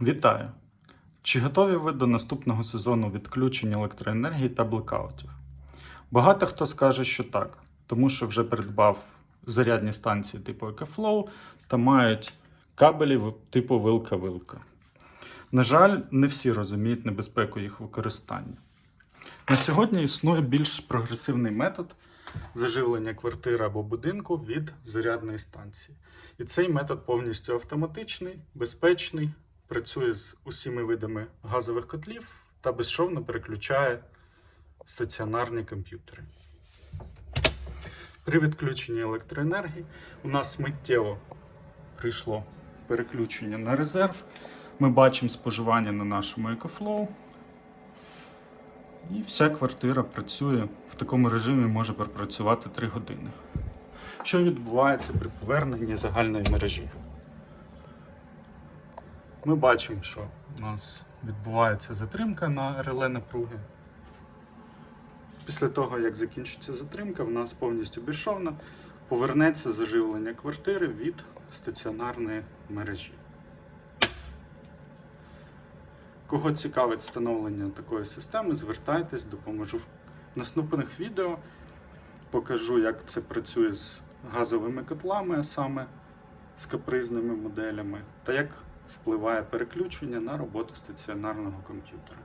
Вітаю! Чи готові ви до наступного сезону відключень електроенергії та блекаутів? Багато хто скаже, що так, тому що вже придбав зарядні станції типу EcoFlow та мають кабелі типу вилка-вилка. На жаль, не всі розуміють небезпеку їх використання. На сьогодні існує більш прогресивний метод заживлення квартири або будинку від зарядної станції. І цей метод повністю автоматичний, безпечний, працює з усіма видами газових котлів та безшовно переключає стаціонарні комп'ютери. При відключенні електроенергії у нас миттєво прийшло переключення на резерв. Ми бачимо споживання на нашому EcoFlow. І вся квартира працює в такому режимі, може пропрацювати 3 години. Що відбувається при поверненні загальної мережі? Ми бачимо, що у нас відбувається затримка на реле напруги. Після того, як закінчиться затримка, в нас повністю безшовно повернеться заживлення квартири від стаціонарної мережі. Кого цікавить встановлення такої системи, звертайтесь, допоможу в наступних відео. Покажу, як це працює з газовими котлами, а саме з капризними моделями, та як впливає переключення на роботу стаціонарного комп'ютера.